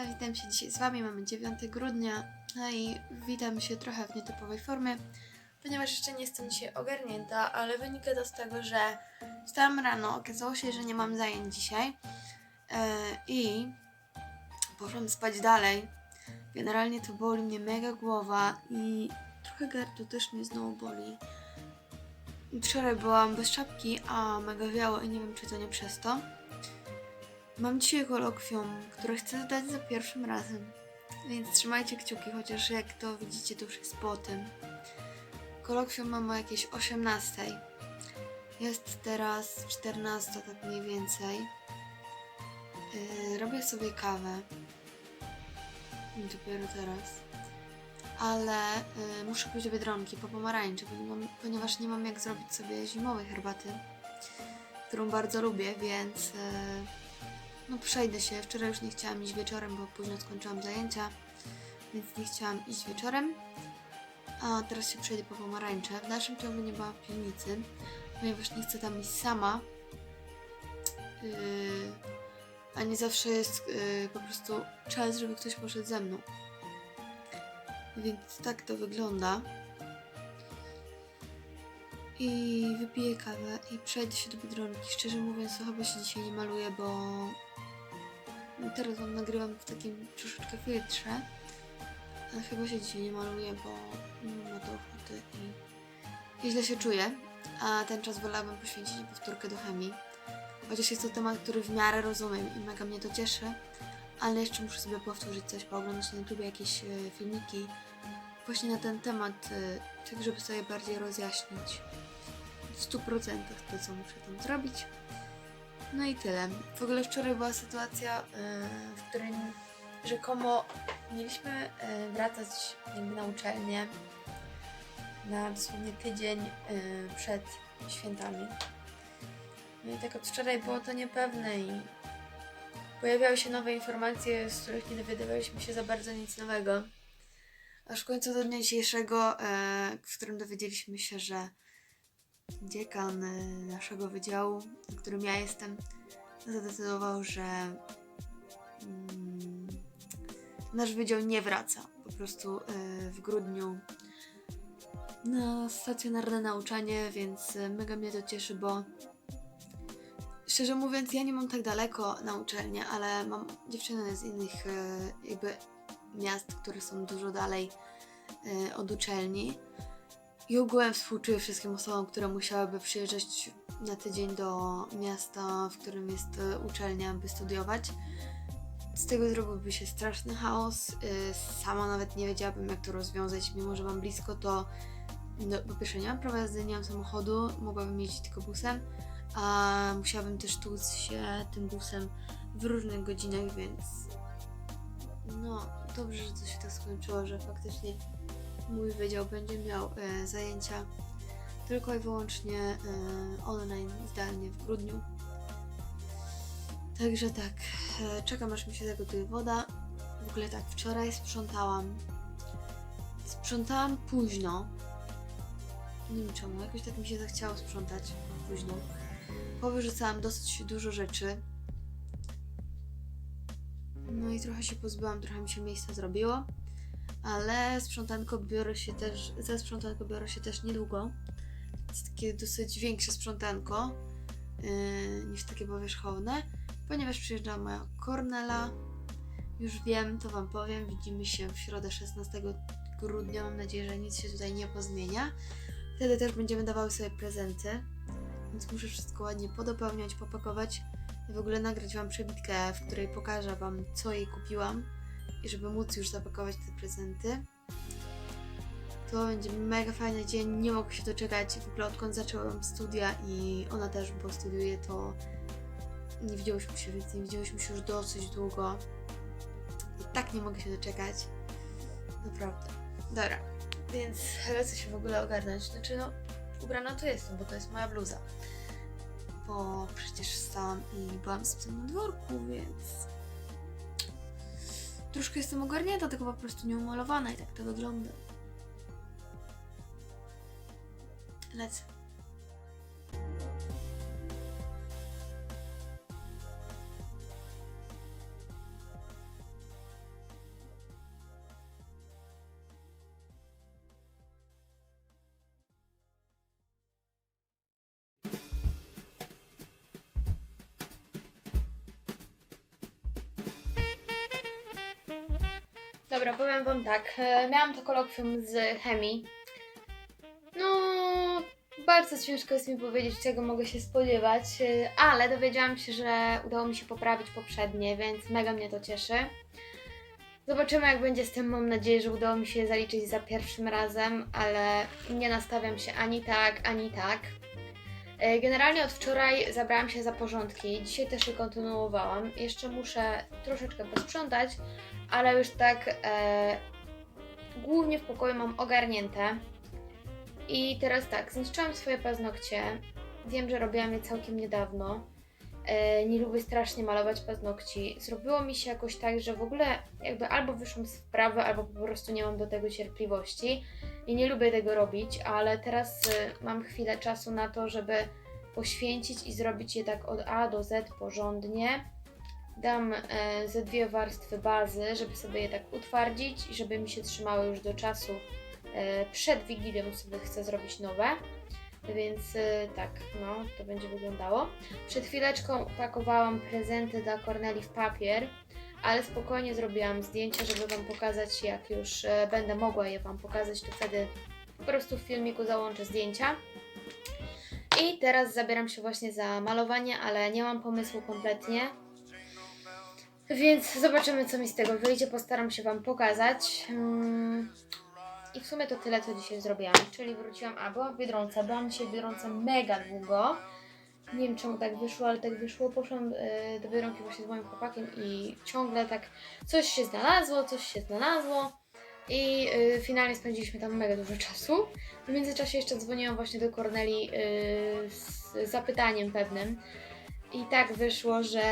Witam się dzisiaj z Wami, mamy 9 grudnia, no i witam się trochę w nietypowej formie, ponieważ jeszcze nie jestem dzisiaj ogarnięta, ale wynika to z tego, że wstałam rano, okazało się, że nie mam zajęć dzisiaj e, i poszłam spać dalej. Generalnie to boli mnie mega głowa i trochę gardło też mnie znowu boli. Wczoraj byłam bez czapki, a mega wiało i nie wiem, czy to nie przez to. Mam dzisiaj kolokwium, które chcę zdać za pierwszym razem, więc trzymajcie kciuki, chociaż jak to widzicie, to już jest po tym. Kolokwium mam o jakieś 18. Jest teraz 14, tak mniej więcej. Yy, robię sobie kawę. Dopiero teraz. Ale yy, muszę pójść do Biedronki po mam, ponieważ nie mam jak zrobić sobie zimowej herbaty, którą bardzo lubię, więc... Yy, no przejdę się. Wczoraj już nie chciałam iść wieczorem, bo późno skończyłam zajęcia, więc nie chciałam iść wieczorem. A teraz się przejdę po pomarańcze. W dalszym ciągu nie ma piwnicy, ponieważ nie chcę tam iść sama. Yy, a nie zawsze jest yy, po prostu czas, żeby ktoś poszedł ze mną. Więc tak to wygląda. I wypiję kawę i przejdę się do Biedronki. Szczerze mówiąc, chyba się dzisiaj nie maluję, bo teraz wam nagrywam w takim troszeczkę filtrze. Ale chyba się dzisiaj nie maluję, bo nie na to ochoty i, i źle się czuję. A ten czas wolałabym poświęcić powtórkę do chemii. Chociaż jest to temat, który w miarę rozumiem i mega mnie to cieszy. Ale jeszcze muszę sobie powtórzyć coś, pooglądać na YouTube jakieś e, filmiki właśnie na ten temat, e, tak żeby sobie bardziej rozjaśnić w 100% to, co muszę tam zrobić. No i tyle. W ogóle wczoraj była sytuacja, e, w której rzekomo mieliśmy e, wracać jakby na uczelnię na dosłownie tydzień e, przed świętami. No i tak od wczoraj było to niepewne i pojawiały się nowe informacje, z których nie dowiadywaliśmy się za bardzo nic nowego. Aż w końcu do dnia dzisiejszego, w którym dowiedzieliśmy się, że dziekan e, naszego wydziału, w którym ja jestem, zadecydował, że mm, nasz wydział nie wraca. Po prostu e, w grudniu na stacjonarne nauczanie, więc e, mega mnie to cieszy, bo szczerze mówiąc, ja nie mam tak daleko na uczelnię, ale mam dziewczyny z innych e, jakby miast, które są dużo dalej e, od uczelni. I ogółem współczuję wszystkim osobom, które musiałyby przyjeżdżać na tydzień do miasta, w którym jest e, uczelnia, by studiować. Z tego zrobiłby się straszny chaos. Y, Sama nawet nie wiedziałabym, jak to rozwiązać. Mimo, że mam blisko, to no, po pierwsze nie mam prawa samochodu, mogłabym jeździć tylko busem, a musiałabym też tłuc się tym busem w różnych godzinach, więc no dobrze, że to się tak skończyło, że faktycznie mój wydział będzie miał e, zajęcia tylko i wyłącznie e, online, zdalnie w grudniu. Także tak, e, czekam aż mi się zagotuje woda. W ogóle tak, wczoraj sprzątałam. Sprzątałam późno. Nie wiem czemu, jakoś tak mi się zachciało sprzątać późno. Powyrzucałam dosyć dużo rzeczy. No i trochę się pozbyłam, trochę mi się miejsca zrobiło. Ale sprzątanko biorę się też, za sprzątanko biorę się też niedługo. Jest takie dosyć większe sprzątanko yy, niż takie powierzchowne, ponieważ przyjeżdża moja Kornela. Już wiem, to Wam powiem. Widzimy się w środę 16 grudnia. Mam nadzieję, że nic się tutaj nie pozmienia. Wtedy też będziemy dawały sobie prezenty, więc muszę wszystko ładnie podopełniać, popakować i w ogóle nagrać Wam przebitkę, w której pokażę Wam, co jej kupiłam i żeby móc już zapakować te prezenty. To będzie mega fajny dzień, nie mogę się doczekać. W ogóle odkąd zaczęłam studia i ona też, bo studiuje, to nie widziałyśmy się, więc nie widziałyśmy się już dosyć długo. I tak nie mogę się doczekać. Naprawdę. Dobra, więc lecę się w ogóle ogarnąć. Znaczy no, ubrana to jestem, bo to jest moja bluza. Bo przecież wstałam i byłam z psem na dworku, więc... Troszkę jestem ogarnięta, tylko po prostu nieumalowana i tak to wygląda. Lecę. Dobra, powiem Wam tak. e, Miałam to kolokwium z chemii. No, bardzo ciężko jest mi powiedzieć, czego mogę się spodziewać, e, ale dowiedziałam się, że udało mi się poprawić poprzednie, więc mega mnie to cieszy. Zobaczymy, jak będzie z tym. Mam nadzieję, że udało mi się zaliczyć za pierwszym razem, ale nie nastawiam się ani tak, ani tak. E, Generalnie od wczoraj zabrałam się za porządki. Dzisiaj też je kontynuowałam. Jeszcze muszę troszeczkę posprzątać, ale już tak e, głównie w pokoju mam ogarnięte. I teraz tak, zniszczyłam swoje paznokcie. Wiem, że robiłam je całkiem niedawno. E, nie lubię strasznie malować paznokci. Zrobiło mi się jakoś tak, że w ogóle jakby albo wyszłam z wprawy, albo po prostu nie mam do tego cierpliwości. I nie lubię tego robić, ale teraz e, mam chwilę czasu na to, żeby poświęcić i zrobić je tak od A do Z porządnie. Dam e, ze dwie warstwy bazy, żeby sobie je tak utwardzić i żeby mi się trzymały już do czasu e, przed Wigilią sobie chcę zrobić nowe. Więc e, tak, no, to będzie wyglądało. Przed chwileczką pakowałam prezenty dla Corneli w papier, ale spokojnie zrobiłam zdjęcia, żeby Wam pokazać, jak już e, będę mogła je Wam pokazać, to wtedy po prostu w filmiku załączę zdjęcia. I teraz zabieram się właśnie za malowanie, ale nie mam pomysłu kompletnie. Więc zobaczymy, co mi z tego wyjdzie. Postaram się Wam pokazać. Mm. I w sumie to tyle, co dzisiaj zrobiłam. Czyli wróciłam, a byłam w Biedronce. Byłam dzisiaj w Biedronce mega długo. Nie wiem, czemu tak wyszło, ale tak wyszło. Poszłam y, do Biedronki właśnie z moim chłopakiem i ciągle tak coś się znalazło, coś się znalazło. I y, finalnie spędziliśmy tam mega dużo czasu. W międzyczasie jeszcze dzwoniłam właśnie do Corneli y, z zapytaniem pewnym. I tak wyszło, że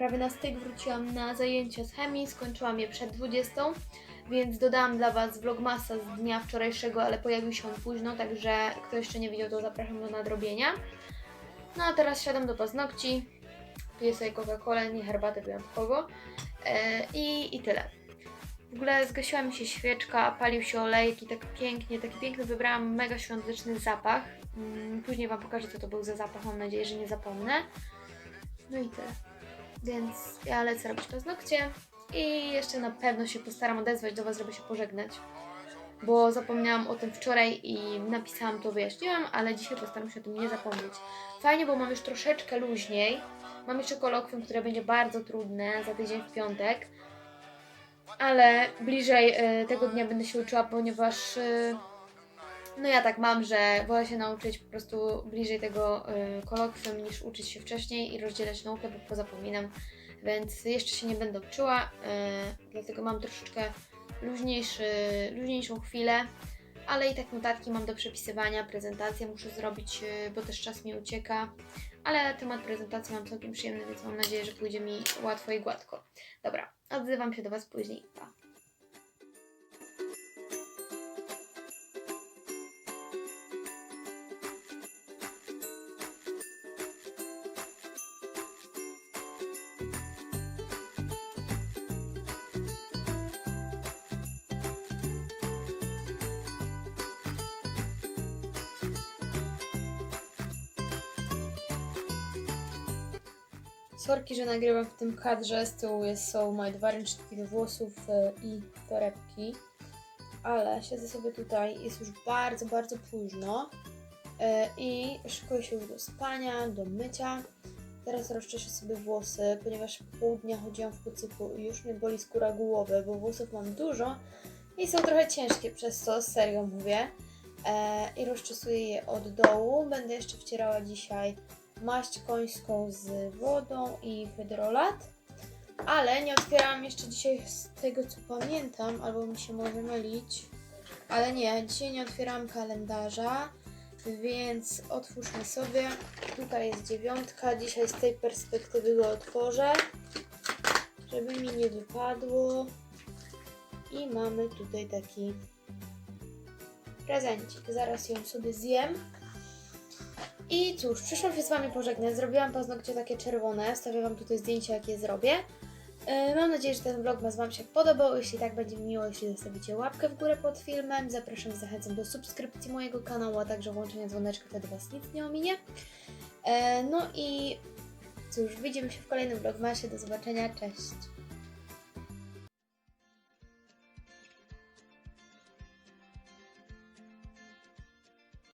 prawie na styk wróciłam na zajęcia z chemii, skończyłam je przed 20, więc dodałam dla Was vlogmasa z dnia wczorajszego, ale pojawił się on późno, także kto jeszcze nie widział, to zapraszam do nadrobienia. No a teraz siadam do paznokci, piję sobie Coca-Colę, nie herbatę wyjątkowo e, i, i tyle. W ogóle zgasiła mi się świeczka, palił się olejek i tak pięknie, taki piękny wybrałam mega świąteczny zapach. Mm, Później Wam pokażę, co to był za zapach, mam nadzieję, że nie zapomnę. No i tyle. Więc ja lecę robić paznokcie i jeszcze na pewno się postaram odezwać do Was, żeby się pożegnać. Bo zapomniałam o tym wczoraj i napisałam to, wyjaśniłam, ale dzisiaj postaram się o tym nie zapomnieć. Fajnie, bo mam już troszeczkę luźniej. Mam jeszcze kolokwium, które będzie bardzo trudne za tydzień w piątek. Ale bliżej y, tego dnia będę się uczyła, ponieważ y, no ja tak mam, że wolę się nauczyć po prostu bliżej tego y, kolokwium niż uczyć się wcześniej i rozdzielać naukę, bo pozapominam. Więc jeszcze się nie będę uczyła, y, dlatego mam troszeczkę luźniejszy, luźniejszą chwilę. Ale i tak notatki mam do przepisywania, prezentację muszę zrobić, y, bo też czas mi ucieka. Ale temat prezentacji mam całkiem przyjemny, więc mam nadzieję, że pójdzie mi łatwo i gładko. Dobra, odzywam się do Was później. Pa. Sorki, że nagrywam w tym kadrze. Z tyłu jest, są moje dwa ręczniki do włosów e, i torebki. Ale siedzę sobie tutaj, jest już bardzo, bardzo późno e, i szykuję się już do spania, do mycia. Teraz rozczeszę sobie włosy, ponieważ pół dnia chodziłam w kucyku i już mnie boli skóra głowy, bo włosów mam dużo i są trochę ciężkie przez to, serio mówię. E, I rozczesuję je od dołu. Będę jeszcze wcierała dzisiaj maść końską z wodą i hydrolat. Ale nie otwierałam jeszcze dzisiaj z tego co pamiętam, albo mi się może mylić. Ale nie, dzisiaj nie otwierałam kalendarza, więc otwórzmy sobie. Tutaj jest dziewiątka, dzisiaj z tej perspektywy go otworzę, żeby mi nie wypadło. I mamy tutaj taki prezencik. Zaraz ją sobie zjem. I cóż, przyszłam się z Wami pożegnać. Zrobiłam paznokcie takie czerwone. Wstawię Wam tutaj zdjęcie, jak je zrobię. Yy, Mam nadzieję, że ten vlog Wam się podobał. Jeśli tak, będzie mi miło, jeśli zostawicie łapkę w górę pod filmem. Zapraszam, zachęcam do subskrypcji mojego kanału, a także włączenia dzwoneczka, wtedy Was nic nie ominie. Yy, No i cóż, widzimy się w kolejnym vlogmasie. Do zobaczenia, cześć!